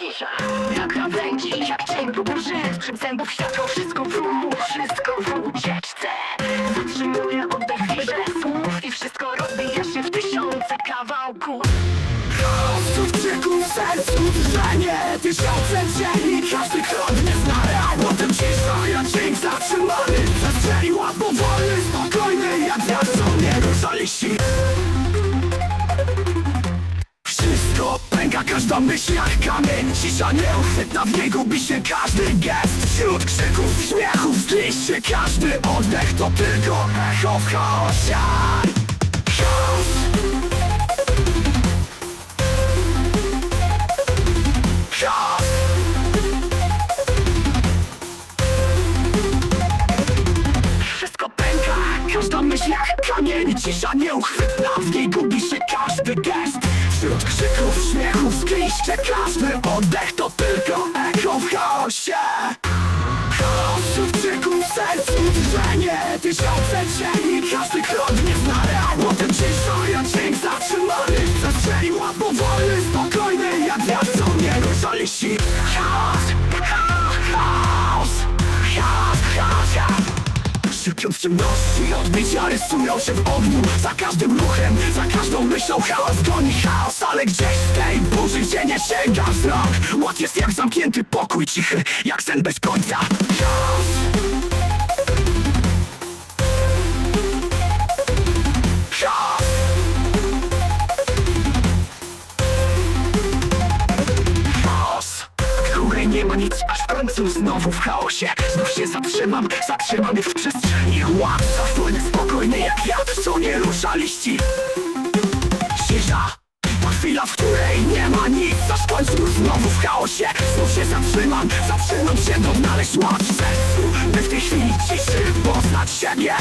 cisza. Jak krawędzi, jak cień po burzy Przed zębów światło, wszystko w ruchu Wszystko w ucieczce. Zatrzymuję oddech chwilę słów I wszystko rozbija się w tysiące kawałków. Chaos w krzyku, w sercu drżenie Tysiące cieni, pęka, każda myśl jak kamień. Cisza nieuchwytna, w niej gubi się każdy gest. Wśród krzyków, śmiechów, się każdy oddech. To tylko echo w chaosie każda myśl jak kamień Cisza nieuchwytna, w niej gubi się każdy gest. Wśród krzyków, śmiechów, zgliście każdy oddech. To tylko echo w chaosie. Chaos w krzyku, w sercu drżenie Tysiące cieni, W ciemności. Odbicia rysują się w ogniu Za każdym ruchem, za każdą myślą chaos goni chaos Ale gdzieś w tej burzy gdzie nie sięga wzrok Ład jest jak zamknięty pokój cichy, jak sen bez końca. Chaos nic, aż w końcu znowu w chaosie. Znów się zatrzymam, zatrzymany w przestrzeni. Łap zasłony spokojny jak wiatr, co nie rusza liści Cisza, chwila, w której nie ma nic Aż w końcu znowu w chaosie. Znów się zatrzymam, zatrzymam się, odnaleźć ład w By w tej chwili ciszy poznać siebie